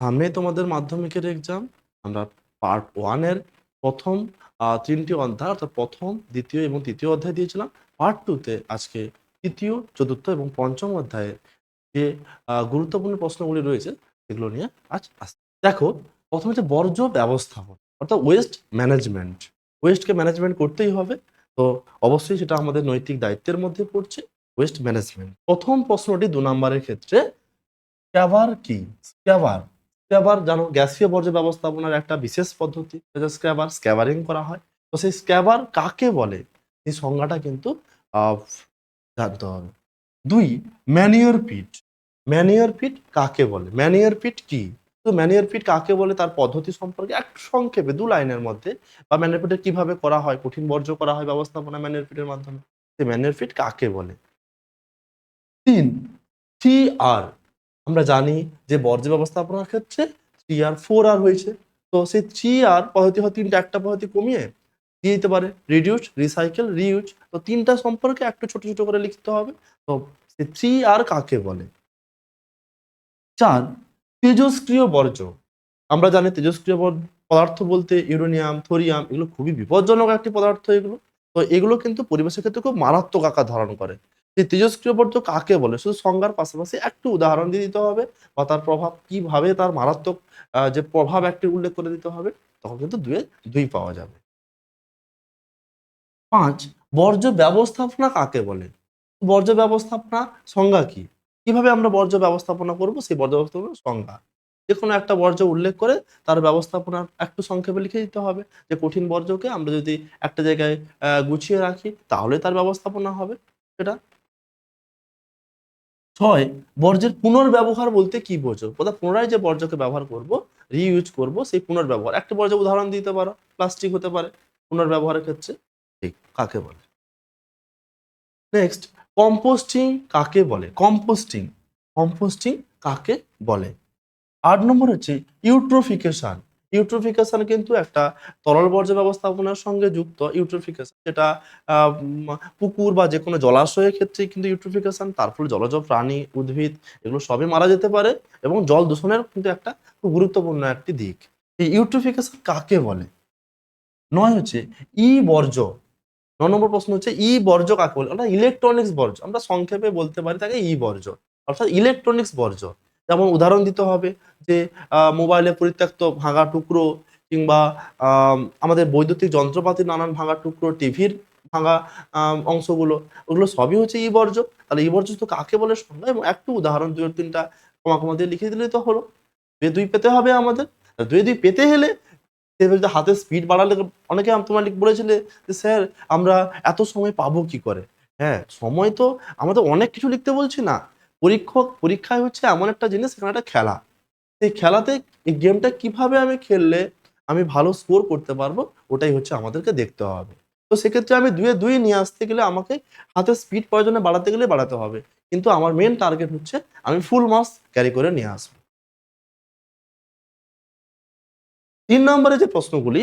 সামনেই তোমাদের মাধ্যমিকের এক্সাম আমরা পার্ট ওয়ানের প্রথম তিনটি অধ্যায়, অর্থাৎ প্রথম, দ্বিতীয় এবং তৃতীয় অধ্যায় দিয়েছিলাম। পার্ট টুতে আজকে তৃতীয়, চতুর্থ এবং পঞ্চম অধ্যায়ের যে গুরুত্বপূর্ণ প্রশ্নগুলি রয়েছে, সেগুলো নিয়ে আজ আসছি। দেখো, প্রথমে হচ্ছে বর্জ্য ব্যবস্থাপনা, অর্থাৎ ওয়েস্ট ম্যানেজমেন্ট ওয়েস্টকে ম্যানেজমেন্ট করতেই হবে। তো অবশ্যই সেটা আমাদের নৈতিক দায়িত্বের মধ্যে পড়ছে ওয়েস্ট ম্যানেজমেন্ট প্রথম প্রশ্নটি দু নম্বরের ক্ষেত্রে স্ক্যাবার কি? স্ক্যাবার স্ক্যাবার জানো, গ্যাসীয় বর্জ্য ব্যবস্থাপনার একটা বিশেষ পদ্ধতি যেটা স্ক্যাবার, স্ক্যাবারিং করা হয়। তো সেই স্ক্যাবার কাকে বলে? এই সংজ্ঞাটা কিন্তু জানতে হবে। দুই, ম্যানিওর পিট। ম্যানিওর পিট কাকে বলে? ম্যানিওর পিট কি? তো ম্যানিওর পিট কাকে বলে? তার পদ্ধতি সম্পর্কে এক সংক্ষেপে, দু লাইনের মধ্যে, বা ম্যানিওর পিটের কীভাবে করা হয়, কঠিন বর্জ্য করা হয় ব্যবস্থাপনা ম্যানিওর পিটের মাধ্যমে, সেই ম্যানিওর পিট কাকে বলে? তিন থ্রি আর। আমরা জানি যে বর্জ্য ব্যবস্থাপনার ক্ষেত্রে থ্রি আর ফোর আর হয়েছে। তো সেই থ্রি আর পদ্ধতি হয় তিনটা, একটা পদ্ধতি কমিয়ে দিয়ে দিতে পারে। রিডিউস রিসাইকেল রিউজ তো তিনটা সম্পর্কে একটু ছোট ছোট করে লিখতে হবে। তো সেই থ্রি আর কাকে বলে? চার, তেজস্ক্রিয় বর্জ্য। আমরা জানি তেজস্ক্রিয় পদার্থ বলতে ইউরেনিয়াম থোরিয়াম এগুলো খুবই বিপজ্জনক একটি পদার্থ এগুলো। তো এগুলো কিন্তু পরিবেশের ক্ষেত্রে খুব মারাত্মক আকার ধারণ করে। এই তেজস্ক্রিয় বর্জ্য কাকে বলে? শুধু সংজ্ঞার পাশাপাশি একটু উদাহরণ দিয়ে দিতে হবে বা তার প্রভাব কীভাবে তার মারাত্মক যে প্রভাব একটি উল্লেখ করে দিতে হবে, তখন কিন্তু দুয়ে দুই পাওয়া যাবে। পাঁচ, বর্জ্য ব্যবস্থাপনা কাকে বলে? বর্জ্য ব্যবস্থাপনা সংজ্ঞা কি? কীভাবে আমরা বর্জ্য ব্যবস্থাপনা করব? সেই বর্জ্য ব্যবস্থাপনার সংজ্ঞা। যে কোনো একটা বর্জ্য উল্লেখ করে তার ব্যবস্থাপনার একটু সংক্ষেপে লিখে দিতে হবে। যে কঠিন বর্জ্যকে আমরা যদি একটা জায়গায় গুছিয়ে রাখি, তাহলে তার ব্যবস্থাপনা হবে। সেটা ছয়, বর্জ্যের পুনর্ব্যবহার বলতে কি বোঝো? কোথাও পুনরায় যে বর্জ্যকে ব্যবহার করব রিইউজ করব, সেই পুনর্ব্যবহার। একটা বর্জ্য উদাহরণ দিতে পারো প্লাস্টিক হতে পারে, পুনর্ব্যবহারের ক্ষেত্রে। ঠিক, কাকে বলে? নেক্সট কম্পোস্টিং কাকে বলে? কম্পোস্টিং কম্পোস্টিং কাকে বলে? আট নম্বর হচ্ছে ইউট্রোফিকেশন ইউট্রোফিকেশন কিন্তু একটা তরল বর্জ্য ব্যবস্থাপনার সঙ্গে যুক্ত ইউট্রোফিকেশন, যেটা পুকুর বা যে কোনো জলাশয়ের ক্ষেত্রে কিন্তু ইউট্রোফিকেশন, তার ফলে জলজ প্রাণী, উদ্ভিদ এগুলো সবই মারা যেতে পারে এবং জল দূষণের কিন্তু একটা খুব গুরুত্বপূর্ণ একটি দিক। এই ইউট্রোফিকেশন কাকে বলে? নয় হচ্ছে ই বর্জ্য ন নম্বর প্রশ্ন হচ্ছে ই বর্জ্য কাকে বলে? অর্থাৎ ইলেকট্রনিক্স বর্জ্য, আমরা সংক্ষেপে বলতে পারি তাকে ই বর্জ্য, অর্থাৎ ইলেকট্রনিক্স বর্জ্য। যেমন উদাহরণ দিতে হবে যে মোবাইলে পরিত্যক্ত ভাঙা টুকরো কিংবা আমাদের বৈদ্যুতিক যন্ত্রপাতির নানান ভাঙা টুকরো, টিভির ভাঙা অংশগুলো, ওগুলো সবই হচ্ছে ই বর্জ্য তাহলে ই বর্জ্য তো কাকে বলে সংজ্ঞা এবং একটু উদাহরণ, দুই, তিনটা কমা কমা দিয়ে লিখে দিলেই তো হলো। দুই দুই পেতে হবে আমাদের। দুই দুই পেতে হলে হাতের স্পিড বাড়ালে অনেকে তোমার বলেছিলে যে, স্যার, আমরা এত সময় পাবো কি করে? হ্যাঁ সময় তো আমাদের অনেক কিছু লিখতে বলছি না। পরীক্ষক, পরীক্ষায় হচ্ছে এমন একটা জিনিস, সেখানে একটা খেলা। সেই খেলাতে এই গেমটা কীভাবে আমি খেললে আমি ভালো স্কোর করতে পারব, ওটাই হচ্ছে আমাদেরকে দেখতে হবে। তো সেক্ষেত্রে আমি দুয়ে দুই নিয়ে আসতে গেলে আমাকে হাতের স্পিড প্রয়োজনে বাড়াতে গেলে বাড়াতে হবে। কিন্তু আমার মেন টার্গেট হচ্ছে আমি ফুল মার্কস ক্যারি করে নিয়ে আসব। তিন নম্বরে যে প্রশ্নগুলি,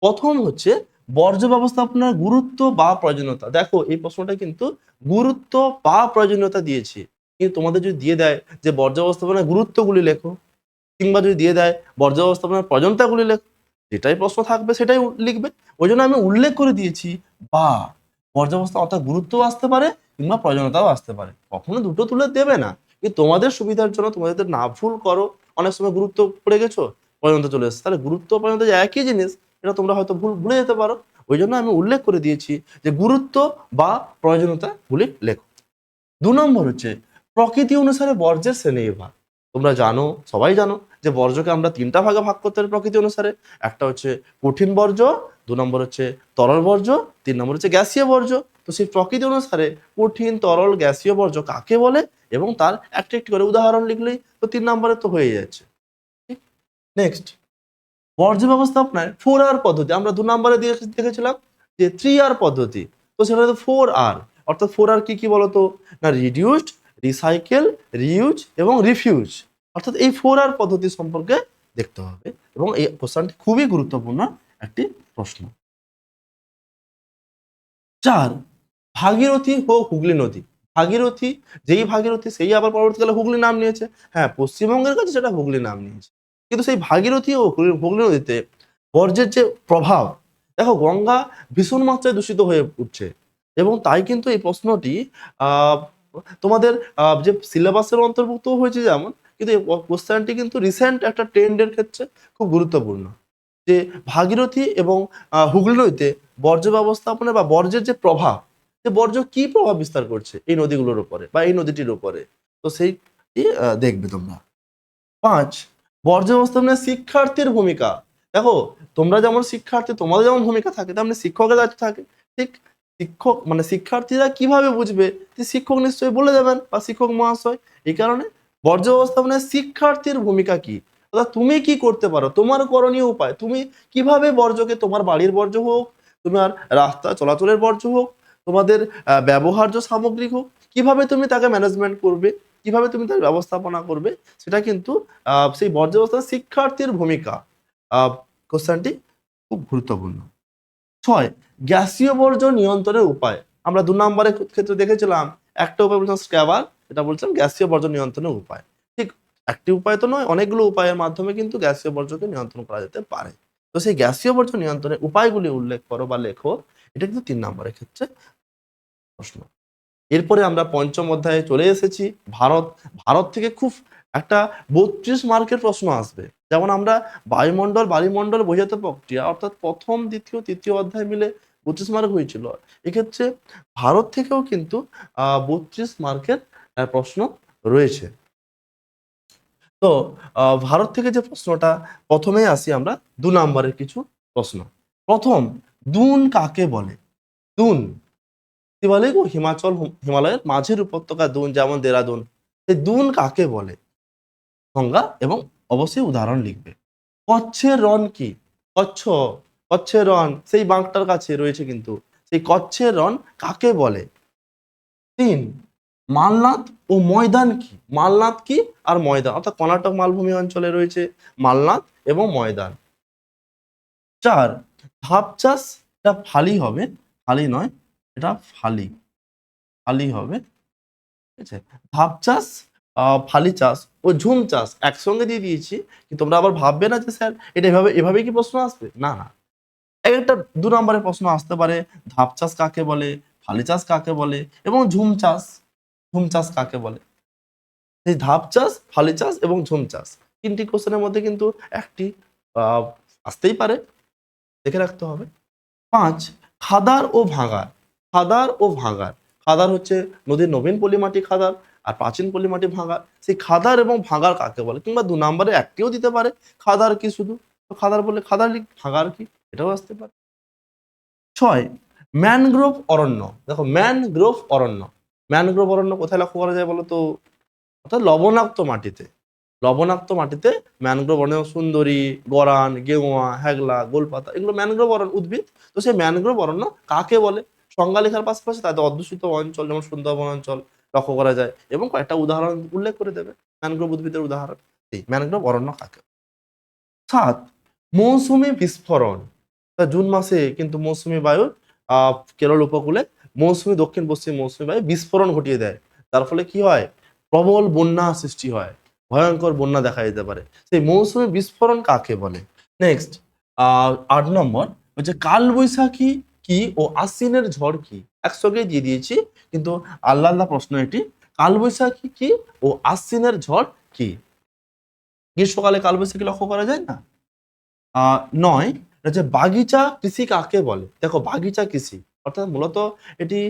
প্রথম হচ্ছে বর্জ্য ব্যবস্থাপনার গুরুত্ব বা প্রয়োজনীয়তা। দেখো, এই প্রশ্নটা কিন্তু গুরুত্ব বা প্রয়োজনীয়তা দিয়েছে। কিন্তু তোমাদের যদি দিয়ে দেয় যে বর্জ্য ব্যবস্থাপনার গুরুত্বগুলি লেখো, কিংবা যদি দিয়ে দেয় বর্জ্য ব্যবস্থাপনার প্রয়োজনতাগুলি লেখো, যেটাই প্রশ্ন থাকবে সেটাই লিখবে। ওই জন্য আমি উল্লেখ করে দিয়েছি, বা বর্জ্য ব্যবস্থা অর্থাৎ গুরুত্বও আসতে পারে, কিংবা প্রয়োজনীয়তাও আসতে পারে। কখনো দুটো তুলে দেবে না। কিন্তু তোমাদের সুবিধার জন্য তোমাদের না ভুল করো, অনেক সময় গুরুত্ব পড়ে গেছো পর্যন্ত চলে এসেছে, তাহলে গুরুত্ব পর্যন্ত যে একই জিনিস, এটা তোমরা হয়তো ভুল ভুলে যেতে পারো। ওই জন্য আমি উল্লেখ করে দিয়েছি যে গুরুত্ব বা প্রয়োজনীয়তাগুলি লেখো। দু নম্বর হচ্ছে প্রকৃতি অনুসারে বর্জ্যের শ্রেণি বিভাগ তোমরা জানো, সবাই জানো, যে বর্জ্যকে আমরা তিনটা ভাগে ভাগ করতে পারি প্রকৃতি অনুসারে। একটা হচ্ছে কঠিন বর্জ্য, দু নম্বর হচ্ছে তরল বর্জ্য, তিন নম্বর হচ্ছে গ্যাসীয় বর্জ্য। তো সেই প্রকৃতি অনুসারে কঠিন, তরল, গ্যাসীয় বর্জ্য কাকে বলে? এবং তার একটা একটি করে উদাহরণ লিখলেই তো তিন নম্বরে তো হয়ে যাচ্ছে। নেক্সট বর্জ্য ব্যবস্থাপনায় ফোর আর পদ্ধতি। আমরা দু নম্বরে দেখেছিলাম যে থ্রি আর পদ্ধতি। তো সেটা তো ফোর আর অর্থাৎ ফোর আর কি কি বলতো? না রিডিউসড রিসাইকেল রিউজ এবং রিফিউজ অর্থাৎ এই ফোর আর পদ্ধতি সম্পর্কে দেখতে হবে এবং এই কোশ্চেনটি খুবই গুরুত্বপূর্ণ একটি প্রশ্ন। চার, ভাগীরথী ও হুগলি নদী। ভাগীরথী, যেই ভাগীরথী, সেই আবার পরবর্তীকালে হুগলি নাম নিয়েছে। হ্যাঁ পশ্চিমবঙ্গের কাছে সেটা হুগলি নাম নিয়েছে। কিন্তু সেই ভাগীরথী ও হুগলি নদীতে বর্জ্যের যে প্রভাব, দেখো গঙ্গা ভীষণ মাত্রায় দূষিত হয়ে উঠছে। এবং তাই কিন্তু এই প্রশ্নটি তোমাদের যে সিলেবাসের অন্তর্ভুক্ত হয়েছে যেমন, কিন্তু এই কোশ্চেনটি কিন্তু রিসেন্ট একটা ট্রেন্ডের ক্ষেত্রে খুব গুরুত্বপূর্ণ। যে ভাগীরথী এবং হুগলি নদীতে বর্জ্য ব্যবস্থাপনা বা বর্জ্যের যে প্রভাব, যে বর্জ্য কি প্রভাব বিস্তার করছে এই নদীগুলোর উপরে বা এই নদীটির উপরে? তো সেই দেখবে তোমরা। পাঁচ, বর্জ্য ব্যবস্থাপনায় শিক্ষার্থীর ভূমিকা। দেখো, তোমরা যেমন শিক্ষার্থী, তোমাদের যেমন ভূমিকা থাকে, তেমনি শিক্ষকের দায়িত্ব থাকে। ঠিক শিক্ষক মানে শিক্ষার্থীরা কীভাবে বুঝবে শিক্ষক নিশ্চয়ই বলে দেবেন বা শিক্ষক মহাশয়? এই কারণে বর্জ্য ব্যবস্থাপনায় শিক্ষার্থীর ভূমিকা কি? অর্থাৎ তুমি কি করতে পারো? তোমার করণীয় উপায়। তুমি কীভাবে বর্জ্যকে তোমার বাড়ির বর্জ্য হোক, তোমার রাস্তা চলাচলের বর্জ্য হোক, তোমাদের ব্যবহার্য সামগ্রিক হোক, কীভাবে তুমি তাকে ম্যানেজমেন্ট করবে, কীভাবে তুমি তার ব্যবস্থাপনা করবে, সেটা কিন্তু সেই বর্জ্য ব্যবস্থা শিক্ষার্থীর ভূমিকা। কোশ্চেনটি খুব গুরুত্বপূর্ণ। ছয় গ্যাসীয় বর্জ্য নিয়ন্ত্রণের উপায়। আমরা দু নম্বরের ক্ষেত্রে দেখেছিলাম, একটা উপায় বলছিলাম স্ক্যাবার, এটা বলছিলাম গ্যাসীয় বর্জ্য নিয়ন্ত্রণের উপায়। ঠিক একটি উপায় তো নয়, অনেকগুলো উপায়ের মাধ্যমে কিন্তু গ্যাসীয় বর্জ্যকে নিয়ন্ত্রণ করা যেতে পারে। তো সেই গ্যাসীয় বর্জ্য নিয়ন্ত্রণের উপায়গুলি উল্লেখ করো বা লেখো, এটা কিন্তু তিন নম্বরের ক্ষেত্রে প্রশ্ন। এরপরে আমরা পঞ্চম অধ্যায়ে চলে এসেছি। ভারত ভারত থেকে খুব একটা বত্রিশ মার্কের প্রশ্ন আসবে। যেমন আমরা বায়ুমণ্ডল বায়ুমণ্ডল বোঝাতে প্রক্রিয়া, অর্থাৎ প্রথম, দ্বিতীয়, তৃতীয় অধ্যায় মিলে বত্রিশ মার্ক হয়েছিল। এক্ষেত্রে ভারত থেকেও কিন্তু বত্রিশ মার্কের প্রশ্ন রয়েছে। তো ভারত থেকে যে প্রশ্নটা প্রথমেই আসি আমরা, দু নম্বরের কিছু প্রশ্ন। প্রথম, দুন কাকে বলে? দুন বলে ও হিমাচল, হিমালয়ের মাঝের উপত্যকা দুন, যেমন দেরাদুন এই দুন কাকে বলে? সংজ্ঞা এবং অবশ্যই উদাহরণ লিখবে। কচ্ছের রন কি? কচ্ছ কচ্ছের রন সেই বাঁকটার কাছে রয়েছে কিন্তু। সেই কচ্ছের রন কাকে বলে? তিন, মালনাথ ও ময়দান কি? মালনাথ কি আর ময়দান? অর্থাৎ কর্ণাটক মালভূমি অঞ্চলে রয়েছে মালনাথ এবং ময়দান। চার, ধাপ চাষ এটা ফালি হবে। ফালি নয়, এটা ফালি। ফালি হবে। ঠিক আছে? ধাপ চাষ ফালি চাষ ও ঝুম চাষ একসঙ্গে দিয়ে দিয়েছি, কিন্তু তোমরা আবার ভাববে না যে স্যার, এটা এভাবে এভাবে কি প্রশ্ন আসবে? না না। এক একটা দু নম্বরের প্রশ্ন আসতে পারে, ধাপ চাষ কাকে বলে, ফালি চাষ কাকে বলে এবং ঝুম চাষ ঝুম চাষ কাকে বলে? এই ধাপ চাষ, ফালি চাষ এবং ঝুম চাষ তিনটি কোশ্চেনের মধ্যে কিন্তু একটি আসতেই পারে। দেখে রাখতে হবে। পাঁচ, খাদার ও ভাঙার, খাদার ও ভাঙার, খাদার হচ্ছে নদীর নবীন পলিমাটি খাদার আর প্রাচীন পলিমাটি ভাঙার, সেই খাদার এবং ভাঙার কাকে বলে? কিংবা দু নম্বরে একটিও দিতে পারে। খাদার কি শুধু? খাদার বলে, খাদার লিখ ভাঙার কি? এটাও আসতে পারে। ছয়, ম্যানগ্রোভ অরণ্য। দেখো, ম্যানগ্রোভ অরণ্য। ম্যানগ্রোভ অরণ্য কোথায় লক্ষ্য করা যায় বলো তো? অর্থাৎ লবণাক্ত মাটিতে। লবণাক্ত মাটিতে ম্যানগ্রোভ অরণ্য সুন্দরী, গরান গেওয়া হ্যাগলা গোলপাতা, এগুলো ম্যানগ্রোভ অরণ্য, উদ্ভিদ। তো সেই ম্যানগ্রোভ অরণ্য কাকে বলে? সংজ্ঞা লেখার পাশাপাশি তাদের অধ্যুষিত অঞ্চল, যেমন সুন্দরবন অঞ্চল লক্ষ্য করা যায় এবং কয়েকটা উদাহরণ উল্লেখ করে দেবে। ম্যানগ্রোভ উদ্ভিদের উদাহরণ। এই ম্যানগ্রোভ অরণ্য কাকে? সাত মৌসুমী বিস্ফোরণ। তা জুন মাসে কিন্তু মৌসুমি বায়ু আহ, কেরল উপকূলে মৌসুমী দক্ষিণ পশ্চিম মৌসুমী বায়ু বিস্ফোরণ ঘটিয়ে দেয়। তার ফলে কি হয়? প্রবল বন্যা সৃষ্টি হয়। ভয়ঙ্কর বন্যা দেখা যেতে পারে। সেই মৌসুমী বিস্ফোরণ কাকে বলে? নেক্সট আট নম্বর হচ্ছে কালবৈশাখী কি ও আশ্বিনের ঝড় কি? একসঙ্গে দিয়ে দিয়েছি, কিন্তু আল্লাহ আল্লাহ প্রশ্ন এটি, কালবৈশাখী কি ও আশ্বিনের ঝড় কি? গ্রীষ্মকালে কালবৈশাখী লক্ষ্য করা যায় না? নয় যে বাগিচা কৃষি কাকে বলে? দেখো, বাগিচা কৃষি, অর্থাৎ মূলত এটি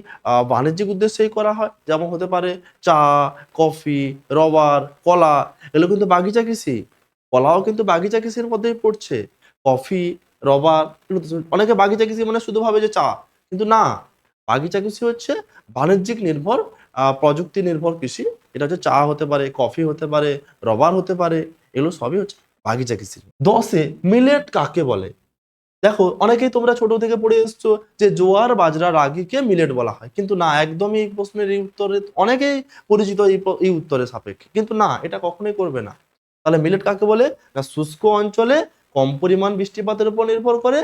বাণিজ্যিক উদ্দেশ্যেই করা হয়, যেমন হতে পারে চা, কফি, রবার, কলা, এগুলো কিন্তু বাগিচা কৃষি। কলাও কিন্তু বাগিচা কৃষির মধ্যেই পড়ছে। কফি রবার, অনেকে বাগিচা কৃষি মানে শুধু ভাবে যে চা কিন্তু না বাগিচা কৃষি হচ্ছে বাণিজ্যিক নির্ভর প্রযুক্তি নির্ভর কৃষি, এটা হচ্ছে চা হতে পারে, কফি হতে পারে, রবার হতে পারে, এগুলো সবই হচ্ছে বাগিচা কৃষি দশে মিলেট কাকে বলে? দেখো, অনেকেই তোমরা ছোট থেকে পড়ে এসছো যে জোয়ার, বাজরা, রাগিকে মিলেট বলা হয়, কিন্তু না, একদমই এই প্রশ্নের এই উত্তরে, অনেকেই পরিচিত এই উত্তরের সাপেক্ষে, কিন্তু না, এটা কখনোই করবে না। তাহলে মিলেট কাকে বলে? না, শুষ্ক অঞ্চলে কম পরিমাণ বৃষ্টিপাতের উপর নির্ভর করে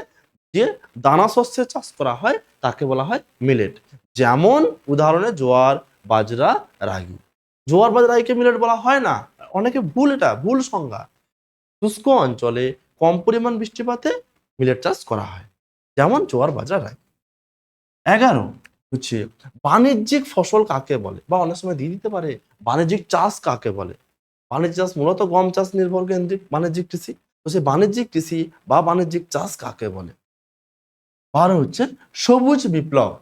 যে দানা শস্যের চাষ করা হয়, তাকে বলা হয় মিলেট যেমন উদাহরণে জোয়ার, বাজরা, রাগি। জোয়ার, বাজরা, রাগিকে মিলেট বলা হয় না। অনেকে ভুল এটা, ভুল সংজ্ঞা। শুষ্ক অঞ্চলে কম পরিমাণ বৃষ্টিপাতে মিলেট চাষ করা হয়। যেমন জোয়ার, বাজরা রায় এগারো, হচ্ছে বাণিজ্যিক ফসল কাকে বলে? বা অনেক সময় দিয়ে দিতে পারে। বাণিজ্যিক চাষ কাকে বলে? বাণিজ্য চাষ মূলত গম চাষ নির্ভর কেন্দ্রিক বাণিজ্যিক কৃষি। তো সেই বাণিজ্যিক কৃষি বা বাণিজ্যিক চাষ কাকে বলে? বারো হচ্ছে সবুজ বিপ্লব।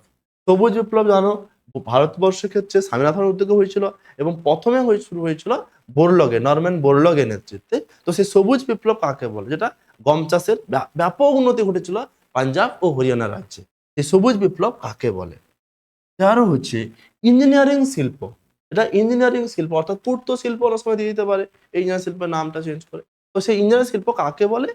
সবুজ বিপ্লব জানো, ভারতবর্ষের ক্ষেত্রে স্বামীনাথন উদ্যোগে হয়েছিল এবং প্রথমে হয়ে শুরু হয়েছিল বোরলগে, নরম্যান বোরলগের নেতৃত্বে। তো সেই সবুজ বিপ্লব কাকে বলে? যেটা গম চাষের ব্যাপ- ব্যাপক উন্নতি ঘটেছিল পাঞ্জাব ও হরিয়ানা রাজ্যে। এই সবুজ বিপ্লব কাকে বলে? তেরো হচ্ছে ইঞ্জিনিয়ারিং শিল্প। এটা ইঞ্জিনিয়ারিং শিল্প, অর্থাৎ পূর্ত শিল্প অনেক সময় দিয়ে দিতে পারে। এই ইঞ্জিনিয়ারিং শিল্পের নামটা চেঞ্জ করে। তো সেই ইঞ্জিনিয়ারিং শিল্প কাকে বলে?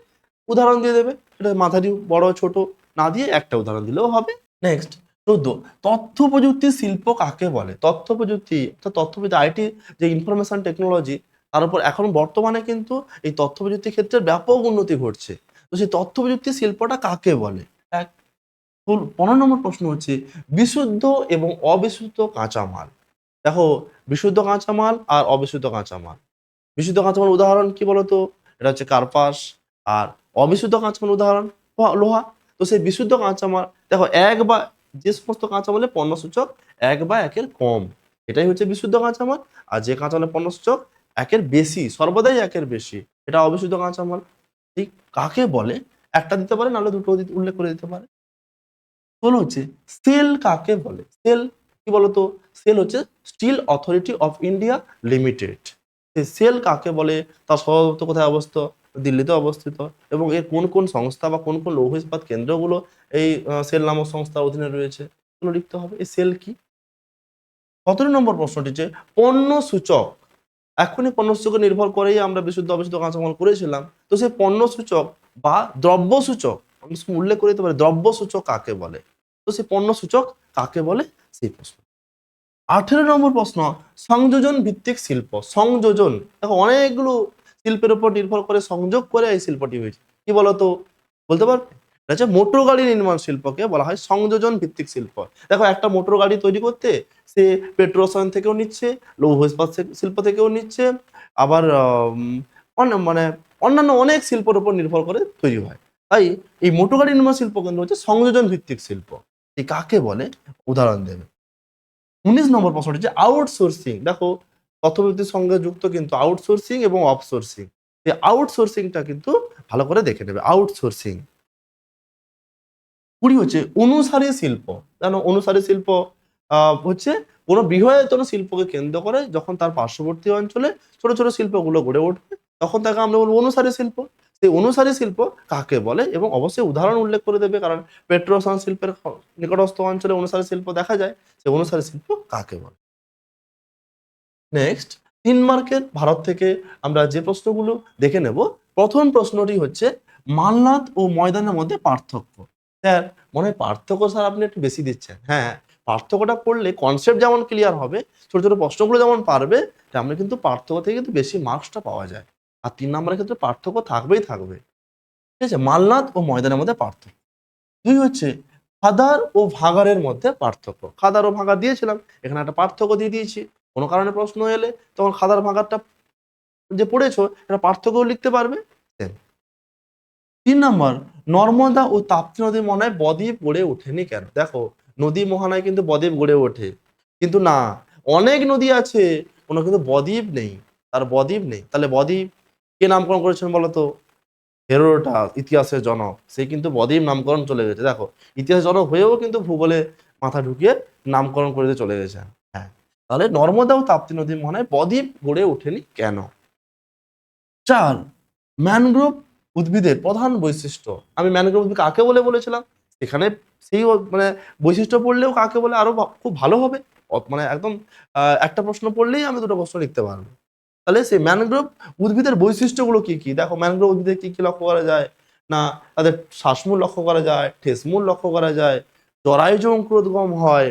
উদাহরণ দিয়ে দেবে। এটা মাথারি বড়, ছোট, না দিয়ে একটা উদাহরণ দিলেও হবে। নেক্সট চোদ্দ তথ্য প্রযুক্তি শিল্প কাকে বলে? তথ্য প্রযুক্তি অর্থাৎ তথ্য প্রযুক্তি আইটি যে ইনফরমেশন টেকনোলজি তার উপর এখন বর্তমানে কিন্তু এই তথ্য প্রযুক্তির ক্ষেত্রে ব্যাপক উন্নতি ঘটছে। তো সেই তথ্য প্রযুক্তি শিল্পটা কাকে বলে? এক পনেরো নম্বর প্রশ্ন হচ্ছে, বিশুদ্ধ এবং অবিশুদ্ধ কাঁচামাল। দেখো, বিশুদ্ধ কাঁচামাল আর অবিশুদ্ধ কাঁচামাল। বিশুদ্ধ কাঁচামাল উদাহরণ কি বলতো? এটা হচ্ছে কার্পাস। আর অবিশুদ্ধ কাঁচামাল উদাহরণ লোহা। তো সেই বিশুদ্ধ কাঁচামাল দেখো, এক বা যে সমস্ত কাঁচামালে পণ্যসূচক, এক বা একের কম। এটাই হচ্ছে বিশুদ্ধ কাঁচামাল আর যে কাঁচামালের পণ্যসূচক, একের বেশি, সর্বদাই একের বেশি। এটা অবিশুদ্ধ কাঁচামাল ঠিক কাকে বলে? একটা দিতে পারে, নাহলে দুটো উল্লেখ করে দিতে পারে। ষোলো হচ্ছে সেল কাকে বলে? সেল কি বলতো? সেল হচ্ছে steel authority of India limited. SAIL কাকে বলে, তার সভাপত কোথায় অবস্থিত, দিল্লিতে অবস্থিত, এবং এর কোন কোন সংস্থা বা কোন কোন লৌহ ইস্পাত কেন্দ্রগুলো এই সেল নামক সংস্থার অধীনে রয়েছে? এগুলো লিখতে হবে। এই সেল কি? সতেরো নম্বর প্রশ্নটি যে, পণ্য সূচক, এখনই পণ্য সূচকে নির্ভর করেই আমরা বিশুদ্ধ অবিশুদ্ধ কাঁচামাল করেছিলাম। তো সেই পণ্য সূচক বা দ্রব্য সূচক, আমি উল্লেখ করে দিতে পারি, দ্রব্য সূচক কাকে বলে? তো সেই পণ্য সূচক কাকে বলে? সেই প্রশ্ন। আঠেরো নম্বর প্রশ্ন, সংযোজন ভিত্তিক শিল্প। সংযোজন, দেখো অনেকগুলো শিল্পের উপর নির্ভর করে সংযোগ করে এই শিল্পটি হয়েছে। কি বলতো? বলতে পারবে? হচ্ছে মোটর গাড়ি নির্মাণ শিল্পকে বলা হয় সংযোজন ভিত্তিক শিল্প। দেখো একটা মোটর গাড়ি তৈরি করতে সে পেট্রোসায়ন থেকেও নিচ্ছে, লৌহ ইস্পাত শিল্প থেকেও নিচ্ছে, আবার মানে অন্যান্য অনেক শিল্পের উপর নির্ভর করে তৈরি হয়। তাই এই মোটর গাড়ি নির্মাণ শিল্প কিন্তু হচ্ছে সংযোজন ভিত্তিক শিল্প। কাকে বলে? উদাহরণ দেবে। উনিশ নম্বর প্রশ্নটি হচ্ছে আউটসোর্সিং দেখো তথ্যপ্রযুক্তির সঙ্গে যুক্ত কিন্তু আউটসোর্সিং এবং অফসোর্সিং এই আউটসোর্সিংটা কিন্তু ভালো করে দেখে নেবে। আউটসোর্সিং কুড়ি হচ্ছে অনুসারী শিল্প। জানো অনুসারী শিল্প? হচ্ছে কোনো বৃহত্তর শিল্পকে কেন্দ্র করে যখন তার পার্শ্ববর্তী অঞ্চলে ছোট ছোট শিল্পগুলো গড়ে উঠবে, তখন তাকে আমরা বলব অনুসারী শিল্প। সেই অনুসারী শিল্প কাকে বলে? এবং অবশ্যই উদাহরণ উল্লেখ করে দেবে, কারণ পেট্রোসান শিল্পের নিকটস্থ অঞ্চলে অনুসারী শিল্প দেখা যায়। সেই অনুসারী শিল্প কাকে বলে? নেক্সট তিন মার্কের ভারত থেকে আমরা যে প্রশ্নগুলো দেখে নেব। প্রথম প্রশ্নটি হচ্ছে, মালনাথ ও ময়দানের মধ্যে পার্থক্য। স্যার, মনে হয় পার্থক্য স্যার আপনি একটু বেশি দিচ্ছেন। হ্যাঁ পার্থক্যটা পড়লে কনসেপ্ট যেমন ক্লিয়ার হবে, ছোট ছোট প্রশ্নগুলো যেমন পারবে, তেমনি কিন্তু পার্থক্য থেকে কিন্তু বেশি মার্কসটা পাওয়া যায়। আর তিন নম্বরের ক্ষেত্রে পার্থক্য থাকবেই থাকবে। ঠিক আছে? মালনাথ ও ময়দানের মধ্যে পার্থক্য। দুই হচ্ছে খাদার ও ভাগারের মধ্যে পার্থক্য। খাদার ও ভাগার দিয়েছিলাম, এখানে একটা পার্থক্য দিয়ে দিয়েছি। কোনো কারণে প্রশ্ন এলে তখন খাদার ভাগারটা যে পড়েছো এটা পার্থক্য লিখতে পারবে। তিন নম্বর, নর্মদা ও তাপ্তি নদীর হয় বদ্বীপ গড়ে ওঠেনি কেন? দেখো, নদী মহানায় কিন্তু বদ্বীপ গড়ে ওঠে। কিন্তু না, অনেক নদী আছে, কোনো কিন্তু বদ্বীপ নেই। তার বদ্বীপ নেই। তাহলে বদ্বীপ কে নামকরণ করেছেন বলতো? হেরোটা ইতিহাসের জনক। সে কিন্তু বদ্বীপ নামকরণ চলে গেছে। দেখো ইতিহাস জনক হয়েও কিন্তু ভূগোলে মাথা ঢুকিয়ে নামকরণ করে চলে গেছে। হ্যাঁ তাহলে নর্মদা ও তাপ্তি নদীর মনে হয় বদ্বীপ গড়ে ওঠেনি কেন? চার ম্যানগ্রোভ উদ্ভিদের প্রধান বৈশিষ্ট্য। আমি ম্যানগ্রোভ উদ্ভিদ কাকে বলে বলেছিলাম? সেখানে সেই মানে বৈশিষ্ট্য পড়লেও কাকে বলে আরও খুব ভালো হবে। মানে একদম একটা প্রশ্ন পড়লেই আমি দুটো প্রশ্ন লিখতে পারব। তাহলে সেই ম্যানগ্রোভ উদ্ভিদের বৈশিষ্ট্যগুলো কি কি? দেখো ম্যানগ্রোভ উদ্ভিদের কি কি লক্ষ্য করা যায়? না, তাদের শ্বাসমূল লক্ষ্য করা যায়, ঠেসমূল লক্ষ্য করা যায়, জরায়ুজ অঙ্কুরোদ্গম হয়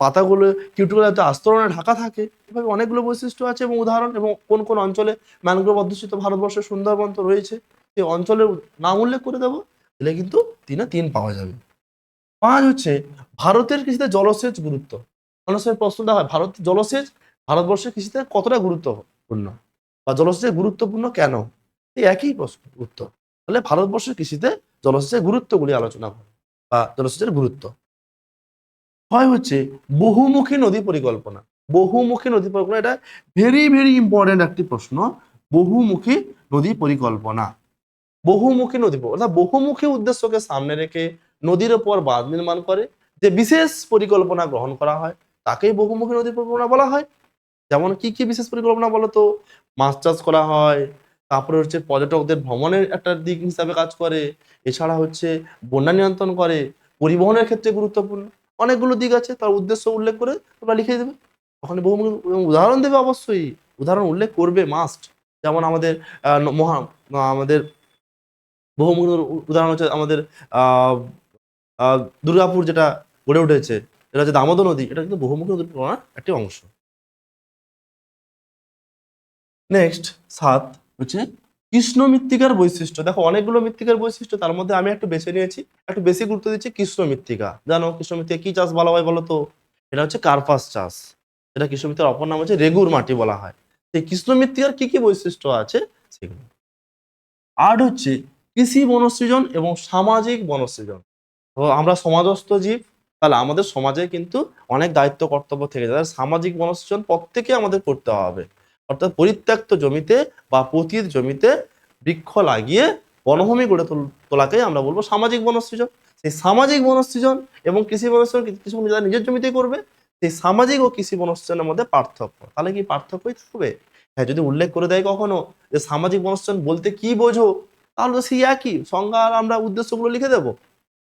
পাতাগুলো কিউটিকুলাতে আস্তরণে ঢাকা থাকে। এভাবে অনেকগুলো বৈশিষ্ট্য আছে এবং উদাহরণ, এবং কোন কোন অঞ্চলে ম্যানগ্রোভ অধ্যুষিত ভারতবর্ষের সুন্দরবন তো রয়েছে, সেই অঞ্চলের নাম উল্লেখ করে দেবো, তাহলে কিন্তু তিনে তিন পাওয়া যাবে। পাঁচ হচ্ছে, ভারতের কৃষিতে জলসেচ গুরুত্ব। অনেক সময় প্রশ্নটা হয় ভারত জলসেচ ভারতবর্ষের কৃষিতে কতটা গুরুত্বপূর্ণ? বা জলসেচের গুরুত্বপূর্ণ কেন? এই একই প্রশ্ন, উত্তর। তাহলে ভারতবর্ষের কৃষিতে জলসেচের গুরুত্বগুলি আলোচনা করে, বা জলসেচের গুরুত্ব। হয় হচ্ছে বহুমুখী নদী পরিকল্পনা। বহুমুখী নদী পরিকল্পনা, এটা ভেরি ভেরি ইম্পর্টেন্ট একটি প্রশ্ন। বহুমুখী নদী পরিকল্পনা। বহুমুখী নদী অর্থাৎ বহুমুখী উদ্দেশ্যকে সামনে রেখে নদীর ওপর বাঁধ নির্মাণ করে যে বিশেষ পরিকল্পনা গ্রহণ করা হয়, তাকেই বহুমুখী নদী পরিকল্পনা বলা হয়। যেমন কি কি বিশেষ পরিকল্পনা বলো তো মাছ চাষ করা হয়, তারপরে হচ্ছে পর্যটকদের ভ্রমণের একটা দিক হিসাবে কাজ করে, এছাড়া হচ্ছে বন্যা নিয়ন্ত্রণ করে, পরিবহনের ক্ষেত্রে গুরুত্বপূর্ণ। অনেকগুলো দিক আছে, তার উদ্দেশ্য উল্লেখ করে তোমরা লিখে দেবে। ওখানে বহুমুখী উদাহরণ দেবে অবশ্যই। উদাহরণ উল্লেখ করবে মাস্ট যেমন আমাদের মহা আমাদের বহুমুখী উদাহরণ হচ্ছে আমাদের দুর্গাপুর যেটা গড়ে উঠেছে, এটা হচ্ছে দামোদর নদী। এটা কিন্তু বহুমুখী নদীর একটি অংশ। নেক্সট সাত হচ্ছে কৃষ্ণ মৃত্তিকার বৈশিষ্ট্য। দেখো, অনেকগুলো মৃত্তিকার বৈশিষ্ট্য, তার মধ্যে আমি একটু বেছে নিয়েছি। একটু বেশি গুরুত্ব দিচ্ছি কৃষ্ণ মৃত্তিকা। জানো, কৃষ্ণ মৃত্তিকা কি চাষ বলা হয় বলো তো? এটা হচ্ছে কার্পাস চাষ। এটা কৃষ্ণ মৃত্তিকার অপর নাম হচ্ছে রেগুর মাটি বলা হয়। সেই কৃষ্ণ মৃত্তিকার কি কি বৈশিষ্ট্য আছে সেগুলো। আট হচ্ছে কৃষি বনসৃজন এবং সামাজিক বনসৃজন। তো আমরা সমাজস্থ জীব, তাহলে আমাদের সমাজে কিন্তু অনেক দায়িত্ব কর্তব্য থেকে যায়। সামাজিক বনসৃজন প্রত্যেকে আমাদের করতে হবে। অর্থাৎ পরিত্যক্ত জমিতে বা পতিত জমিতে বৃক্ষ লাগিয়ে বনভূমি গড়ে তোল- তোলাকেই আমরা বলব সামাজিক বনসৃজন। সেই সামাজিক বনসৃজন এবং কৃষি বনসৃজন কিছু নিজেরা নিজের জমিতেই করবে। সেই সামাজিক ও কৃষি বনসৃজনের মধ্যে পার্থক্য। তাহলে কি পার্থক্যই থাকবে? হ্যাঁ যদি উল্লেখ করে দেয় কখনো যে সামাজিক বনসৃজন বলতে কি বোঝো, তাহলে তো সেই একই। সংজ্ঞা আর আমরা উদ্দেশ্যগুলো লিখে দেবো।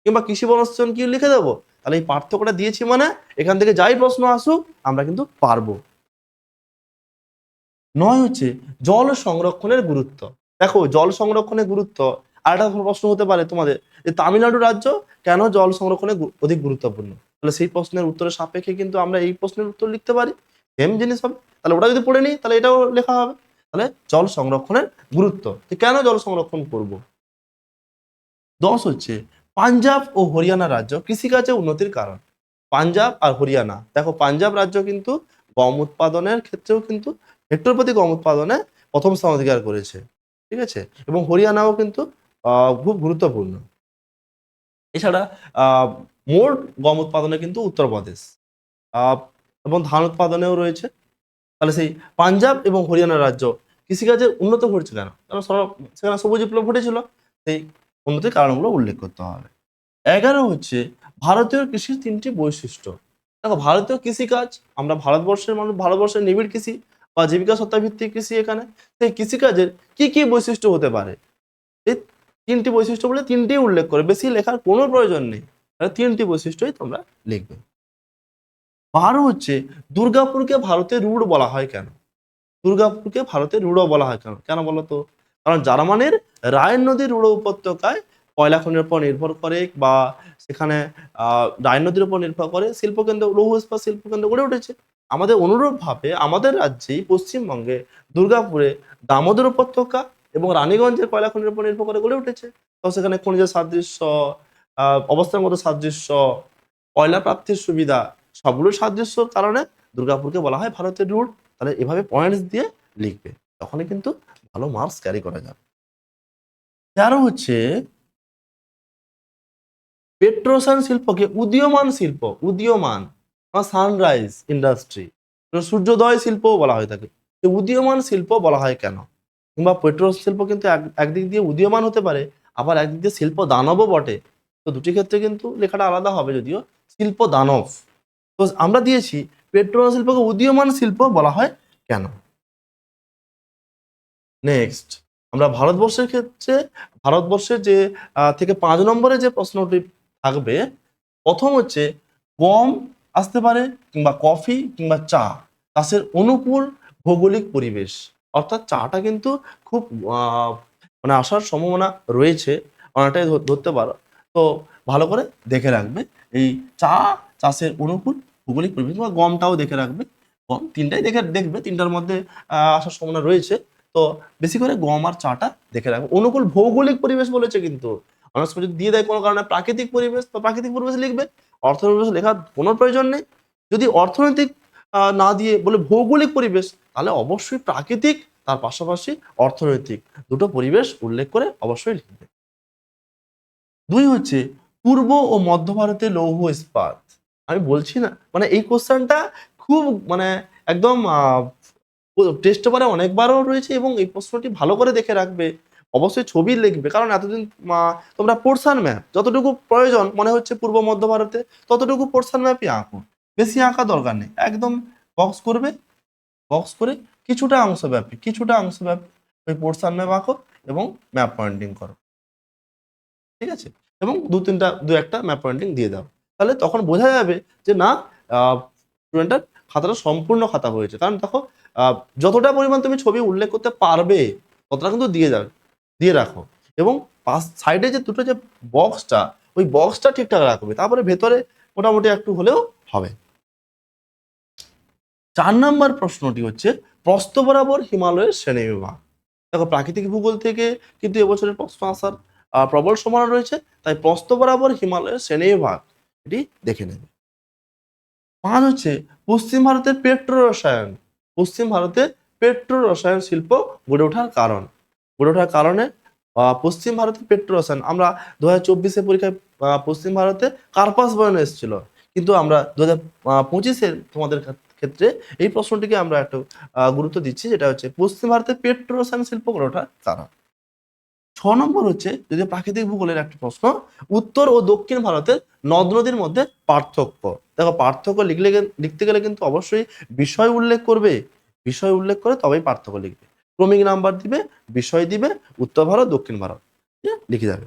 কিংবা কৃষি বনসৃজন কি লিখে দেবো। তাহলে এই পার্থক্যটা দিয়েছি মানে এখান থেকে যাই প্রশ্ন আসুক, আমরা কিন্তু পারব। নয় হচ্ছে জল সংরক্ষণের গুরুত্ব। দেখো, জল সংরক্ষণের গুরুত্ব আর একটা প্রশ্ন হতে পারে তোমাদের, যে তামিলনাড়ু রাজ্য কেন জল সংরক্ষণে অধিক গুরুত্বপূর্ণ? তাহলে সেই প্রশ্নের উত্তরের সাপেক্ষে কিন্তু আমরা এই প্রশ্নের উত্তর লিখতে পারি। সেম জিনিস হবে। তাহলে ওটা যদি পড়ে নিই, তাহলে এটাও লেখা হবে। তাহলে জল সংরক্ষণের গুরুত্ব। কেন জল সংরক্ষণ করব? দশ হচ্ছে, পাঞ্জাব ও হরিয়ানা রাজ্য কৃষিকাজে উন্নতির কারণ। পাঞ্জাব আর হরিয়ানা। দেখো, পাঞ্জাব রাজ্য কিন্তু গম উৎপাদনের ক্ষেত্রেও কিন্তু হেক্টর প্রতি গম উৎপাদনে প্রথম স্থান অধিকার করেছে, ঠিক আছে? এবং হরিয়ানাও কিন্তু খুব গুরুত্বপূর্ণ। এছাড়া মোট গম উৎপাদনে কিন্তু উত্তরপ্রদেশ। এবং ধান উৎপাদনেও রয়েছে। তাহলে সেই পাঞ্জাব এবং হরিয়ানা রাজ্য কৃষিকাজে উন্নত ঘটেছে কেন? কারণ সেখানে সবুজ বিপ্লব ঘটেছিল। সেই উন্নতির কারণগুলো উল্লেখ করতে হবে। এগারো হচ্ছে ভারতীয় কৃষির তিনটি বৈশিষ্ট্য। দেখো, ভারতীয় কৃষিকাজ, আমরা ভারতবর্ষের মানুষ, ভারতবর্ষের নিবিড় কৃষি বা জীবিকা সত্তা ভিত্তিক কৃষি এখানে, সেই কৃষিকাজের কি কি বৈশিষ্ট্য হতে পারে? এই তিনটি বৈশিষ্ট্য বলে তিনটি উল্লেখ করে, বেশি লেখার কোনো প্রয়োজন নেই। তিনটি বৈশিষ্ট্যই তোমরা লিখবে। বারো হচ্ছে, দুর্গাপুরকে ভারতের রুড় বলা হয় কেন? দুর্গাপুরকে ভারতের রুড়ো বলা হয় কেন? কেন বলো তো? কারণ জার্মানির রায়ন নদীর রুড়ো উপত্যকায় কয়লা খনির উপর নির্ভর করে বা সেখানে রায়ন নদীর উপর নির্ভর করে শিল্পকেন্দ্র, লৌহ ইস্পাত শিল্পকেন্দ্র গড়ে উঠেছে। আমাদের অনুরূপভাবে আমাদের রাজ্যেই পশ্চিমবঙ্গে দুর্গাপুরে দামোদর উপত্যকা এবং রানীগঞ্জের কয়লা খনির উপর নির্ভর করে গড়ে উঠেছে। তো সেখানে খনিজের সাদৃশ্য অবস্থার মতো সাদৃশ্য, কয়লা প্রাপ্তির সুবিধা, সবগুলো সাদৃশ্যর কারণে দুর্গাপুরকে বলা হয় ভারতের রুট তাহলে এভাবে পয়েন্টস দিয়ে লিখবে, তখনই কিন্তু ভালো মার্কস ক্যারি করা যাবে। তেরো হচ্ছে পেট্রোসান শিল্পকে উদীয়মান শিল্প, উদীয়মান। বা সানরাইজ ইন্ডাস্ট্রি সূর্যোদয় শিল্পও বলা হয়ে থাকে উদীয়মান শিল্প বলা হয় কেন? কিংবা পেট্রো শিল্প কিন্তু এক- একদিক দিয়ে উদীয়মান হতে পারে, আবার একদিক দিয়ে শিল্প দানবও বটে। তো দুটি ক্ষেত্রে কিন্তু লেখাটা আলাদা হবে যদিও, শিল্প দানব। তো আমরা দিয়েছি পেট্রোল শিল্পকে উদীয়মান শিল্প বলা হয় কেন? নেক্সট আমরা ভারতবর্ষের ক্ষেত্রে, ভারতবর্ষের যে থেকে পাঁচ নম্বরে যে প্রশ্নটি থাকবে, প্রথম হচ্ছে গম আসতে পারে কিংবা কফি কিংবা চা চাষের অনুকূল ভৌগোলিক পরিবেশ। অর্থাৎ চাটা কিন্তু খুব মানে আসার সম্ভাবনা রয়েছে, অনেকটাই ধর- ধরতে পারো। তো ভালো করে দেখে রাখবে, এই চা চাষের অনুকূল ভৌগোলিক পরিবেশ বা গমটাও দেখে রাখবে। গম তিনটাই দেখে, দেখবে, তিনটার মধ্যে আসার সম্ভাবনা রয়েছে। তো বেশি করে গম আর চাটা দেখে রাখবে। অনুকূল ভৌগোলিক পরিবেশ বলেছে কিন্তু। অনেক সময় যদি দিয়ে দেয় কোনো কারণে প্রাকৃতিক পরিবেশ, তো প্রাকৃতিক পরিবেশ লিখবে। অর্থনৈতিক লেখার কোনো প্রয়োজন নেই। যদি অর্থনৈতিক না দিয়ে বলে ভৌগোলিক পরিবেশ, তাহলে অবশ্যই প্রাকৃতিক, তার পাশাপাশি অর্থনৈতিক দুটো পরিবেশ উল্লেখ করে অবশ্যই লিখবে। দুই হচ্ছে, পূর্ব ও মধ্য ভারতে লৌহ ইস্পাত। আমি বলছি না মানে এই কোশ্চেনটা খুব মানে একদম টেস্ট পেপারে অনেকবারও রয়েছে এবং এই প্রশ্নটি ভালো করে দেখে রাখবে। অবশ্যই ছবি লিখবে। কারণ এতদিন তোমরা পোর্শন ম্যাপ, যতটুকু প্রয়োজন মনে হচ্ছে পূর্ব মধ্য ভারতে, ততটুকু পোর্শন ম্যাপই আঁকো। বেশি আঁকা দরকার নেই। একদম বক্স করবে বক্স করে কিছুটা অংশ ব্যাপী, কিছুটা অংশ ব্যাপী ওই পোর্শন ম্যাপ আঁকো এবং ম্যাপ পয়েন্টিং করো। ঠিক আছে? এবং দু তিনটা, দু একটা ম্যাপ পয়েন্টিং দিয়ে দাও। তাহলে তখন বোঝা যাবে যে, না স্টুডেন্টের খাতাটা সম্পূর্ণ খাতা হয়েছে। কারণ দেখো যতটা পরিমাণ তুমি ছবি উল্লেখ করতে পারবে, ততটা কিন্তু দিয়ে যাবে। দিয়ে রাখো। এবং পাশ সাইডে যে দুটো যে বক্সটা, ওই বক্সটা ঠিকঠাক রাখবে। তারপরে ভেতরে মোটামুটি একটু হলেও হবে। চার নম্বর প্রশ্নটি হচ্ছে, প্রস্থ বরাবর হিমালয়ের শ্রেণীবিভাগ। দেখো, প্রাকৃতিক ভূগোল থেকে কিন্তু এবছরের প্রশ্ন আসার প্রবল সম্ভাবনা রয়েছে। তাই প্রস্থ বরাবর হিমালয়ের শ্রেণীবিভাগ এটি দেখে নেবে। পাঁচ হচ্ছে, পশ্চিম ভারতের পেট্রো রসায়ন পশ্চিম ভারতে পেট্রো রসায়ন শিল্প গড়ে ওঠার কারণ। গড়ে ওঠার কারণে পশ্চিম ভারতের পেট্রো রসায়ন আমরা দু হাজার চব্বিশে পরীক্ষায় পশ্চিম ভারতে কার্পাস বয়ন এসেছিল। কিন্তু আমরা দু হাজার পঁচিশে তোমাদের ক্ষেত্রে এই প্রশ্নটিকে আমরা একটু গুরুত্ব দিচ্ছি। যেটা হচ্ছে, পশ্চিম ভারতে পেট্রো রসায়ন শিল্প গড়ে ওঠার কারণ। ছ নম্বর হচ্ছে, যদি প্রাকৃতিক ভূগোলের একটা প্রশ্ন, উত্তর ও দক্ষিণ ভারতের নদ নদীর মধ্যে পার্থক্য। দেখো, পার্থক্য লিখলে, লিখতে গেলে কিন্তু অবশ্যই বিষয় উল্লেখ করবে। বিষয় উল্লেখ করে তবেই পার্থক্য লিখবে। ক্রমিক নাম্বার দিবে, বিষয় দিবে, উত্তর ভারত, দক্ষিণ ভারত। লিখে যাবে।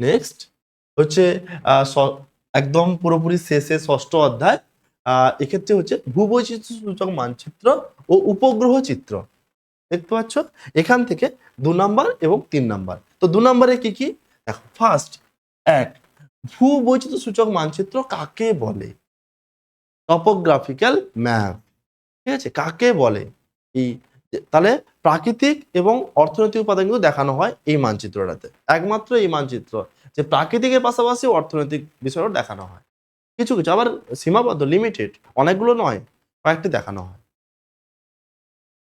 নেক্সট হচ্ছে একদম পুরোপুরি শেষে ষষ্ঠ অধ্যায়। এক্ষেত্রে হচ্ছে ভূবৈচিত্র সূচক মানচিত্র ও উপগ্রহ চিত্র। দেখতে পাচ্ছ? এখান থেকে দু নাম্বার এবং তিন নাম্বার। তো দু নাম্বারে কি কি? দেখো ফার্স্ট এক ভূ বৈচিত্র্য সূচক মানচিত্র কাকে বলে? টপোগ্রাফিক্যাল ম্যাপ ঠিক আছে? কাকে বলে? এই তাহলে প্রাকৃতিক এবং অর্থনৈতিক উপাদান কিন্তু দেখানো হয় এই মানচিত্রটাতে। একমাত্র এই মানচিত্র, যে প্রাকৃতিকের পাশাপাশি অর্থনৈতিক বিষয়ও দেখানো হয়। কিছু কিছু, আবার সীমাবদ্ধ লিমিটেড অনেকগুলো নয়, কয়েকটি দেখানো হয়।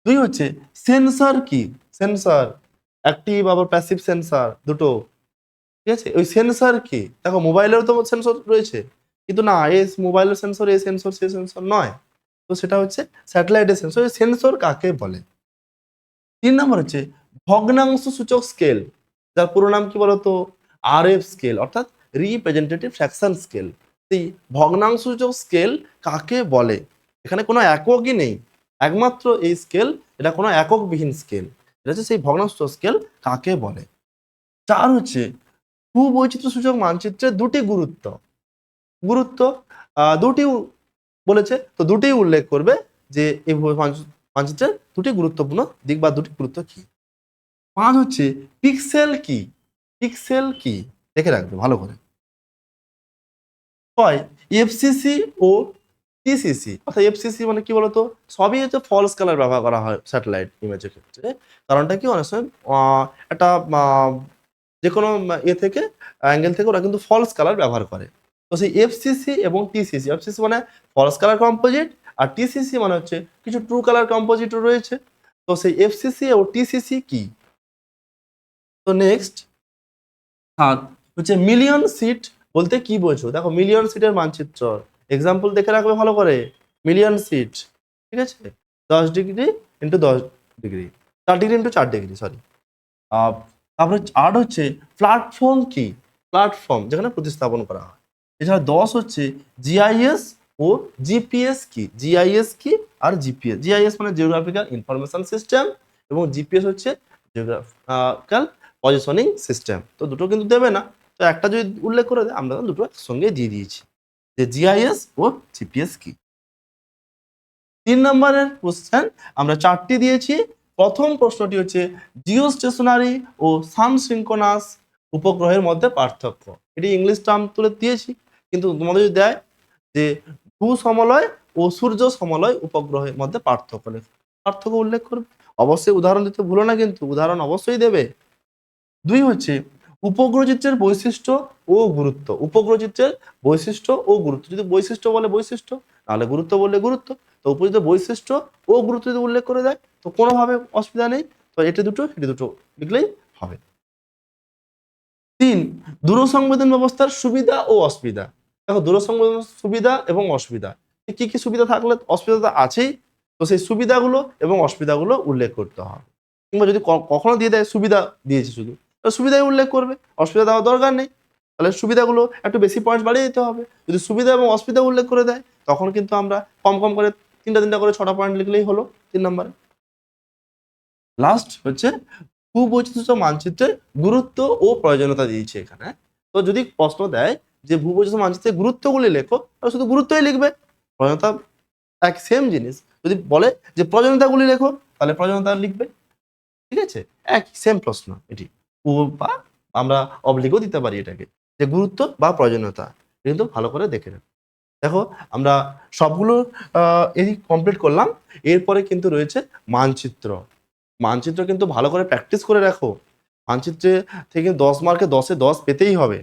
দুই হচ্ছে সেন্সর কি? সেন্সর অ্যাক্টিভ আবার প্যাসিভ সেন্সর দুটো। ঠিক আছে? ওই সেন্সর কি? দেখো মোবাইলেরও তো সেন্সর রয়েছে। কিন্তু না, এ মোবাইলের সেন্সর এ সেন্সর সে সেন্সর নয়। তো সেটা হচ্ছে স্যাটেলাইটের সেন্সর সেন্সর কাকে বলে? তিন নম্বর হচ্ছে ভগ্নাংশ সূচক স্কেল যার পুরো নাম কি বলতো? আর এফ স্কেল অর্থাৎ রিপ্রেজেন্টেটিভ ফ্র্যাকশন স্কেল এই ভগ্নাংশ সূচক স্কেল কাকে বলে? এখানে কোনো এককই নেই। একমাত্র এই স্কেল এটা কোনো এককবিহীন স্কেল এটা হচ্ছে সেই ভগ্নাংশ স্কেল কাকে বলে? চার হচ্ছে ভূবৈচিত্র্য সূচক মানচিত্রের দুটি গুরুত্ব। গুরুত্ব দুটি বলেছে। তো দুটি উল্লেখ করবে যে এই মানচিত্রের দুটি গুরুত্বপূর্ণ দিক বা দুটি গুরুত্ব কি। পাঁচ হচ্ছে পিক্সেল কি? পিক্সেল কি? দেখে রাখবে ভালো করে। ছয় এফসিসি ও টিসিসি অর্থাৎ এফসিসি মানে কি বলতো? সবই হচ্ছে ফলস কালার ব্যবহার করা হয় স্যাটেলাইট ইমেজের ক্ষেত্রে। কারণটা কি? অনেক সময় একটা যে কোনো ইয়ে থেকে অ্যাঙ্গেল থেকে ওরা কিন্তু ফলস কালার ব্যবহার করে। তো সেই এফসিসি এবং টিসিসি এফসিসি মানে ফলস কালার কম্পোজিট আর টিসিসি মানে হচ্ছে কিছু ট্রু কালার কম্পোজিটও রয়েছে। তো সেই এফসিসি ও টিসিসি কি? তো নেক্সট সাত হচ্ছে মিলিয়ন সিট বলতে কি বোঝো? দেখো মিলিয়ন সিটের মানচিত্র এক্সাম্পল দেখে রাখবে ভালো করে। মিলিয়ন সিট ঠিক আছে? দশ ডিগ্রি ইন্টু দশ ডিগ্রি চার ডিগ্রি ইন্টু চার ডিগ্রি সরি তারপরে আট হচ্ছে প্ল্যাটফর্ম কি? প্ল্যাটফর্ম যেখানে প্রতিস্থাপন করা হয়। এছাড়া দশ হচ্ছে জিআইএস ও জিপিএস কি? জিআইএস কি আর জিপিএস জিআইএস মানে জিওগ্রাফিক্যাল ইনফরমেশন সিস্টেম এবং জিপিএস হচ্ছে জিওগ্রাফিক্যাল পজিশনিং সিস্টেম তো দুটো কিন্তু দেবে না। তো একটা যদি উল্লেখ করে দেয়, আমরা দুটো একসঙ্গে দিয়ে দিয়েছি। যে জিআইএস ও জিপিএস কি? তিন নম্বরের কোশ্চেন আমরা চারটি দিয়েছি। প্রথম প্রশ্নটি হচ্ছে জিও স্টেশনারি ও সান সিঙ্কোনাস উপগ্রহের মধ্যে পার্থক্য। এটি ইংলিশ টার্ম তুলে দিয়েছি। কিন্তু তোমাদের যদি দেয় যে ভূ সমলয় ও সূর্য সমলয় উপগ্রহের মধ্যে পার্থক্য লেখো। পার্থক্য উল্লেখ করবে। অবশ্যই উদাহরণ দিতে ভুলো না কিন্তু উদাহরণ অবশ্যই দেবে। দুই হচ্ছে উপগ্রহ চিত্রের বৈশিষ্ট্য ও গুরুত্ব। উপগ্রহ চিত্রের বৈশিষ্ট্য ও গুরুত্ব। যদি বৈশিষ্ট্য বলে বৈশিষ্ট্য, তাহলে গুরুত্ব বললে গুরুত্ব। তো উপযুক্ত বৈশিষ্ট্য ও গুরুত্ব যদি উল্লেখ করে দেয়, তো কোনোভাবে অসুবিধা নেই। তো এটি দুটো এটি দুটো লিখলেই হবে। তিন, দূরসংবেদন ব্যবস্থার সুবিধা ও অসুবিধা। দেখো ব্যবস্থার সুবিধা এবং অসুবিধা। কি কি সুবিধা থাকলে, অসুবিধা তো আছেই। তো সেই সুবিধাগুলো এবং অসুবিধাগুলো উল্লেখ করতে হবে। কিংবা যদি কখনো দিয়ে দেয়, সুবিধা দিয়েছে শুধু। সুবিধাই উল্লেখ করবে। অসুবিধা দেওয়ার দরকার নেই। তাহলে সুবিধাগুলো একটু বেশি পয়েন্ট বাড়িয়ে দিতে হবে। যদি সুবিধা এবং অসুবিধা উল্লেখ করে দেয়, তখন কিন্তু আমরা কম কম করে তিনটা তিনটা করে ছটা পয়েন্ট লিখলেই হলো তিন নম্বরে। লাস্ট হচ্ছে ভূবৈচিত্র্য মানচিত্রের গুরুত্ব ও প্রয়োজনীয়তা দিয়েছে এখানে। তো যদি প্রশ্ন দেয় যে ভূবৈচিত্র্য মানচিত্রের গুরুত্বগুলি লেখো তাহলে শুধু গুরুত্বই লিখবে। প্রয়োজনীয়তা এক সেম জিনিস। যদি বলে যে প্রয়োজনীয়তাগুলি লেখো, তাহলে প্রয়োজনীয়তা লিখবে। ঠিক আছে? এক সেম প্রশ্ন এটি। ও বা আমরা অবলিগও দিতে পারি এটাকে। যে গুরুত্ব বা প্রয়োজনীয়তা কিন্তু ভালো করে দেখে নেব দেখো, আমরা সবগুলো এই কমপ্লিট করলাম। এরপরে কিন্তু রয়েছে মানচিত্র। মানচিত্র কিন্তু ভালো করে প্র্যাকটিস করে রাখো। মানচিত্রে থেকে দশ মার্কে দশে দশ পেতেই হবে।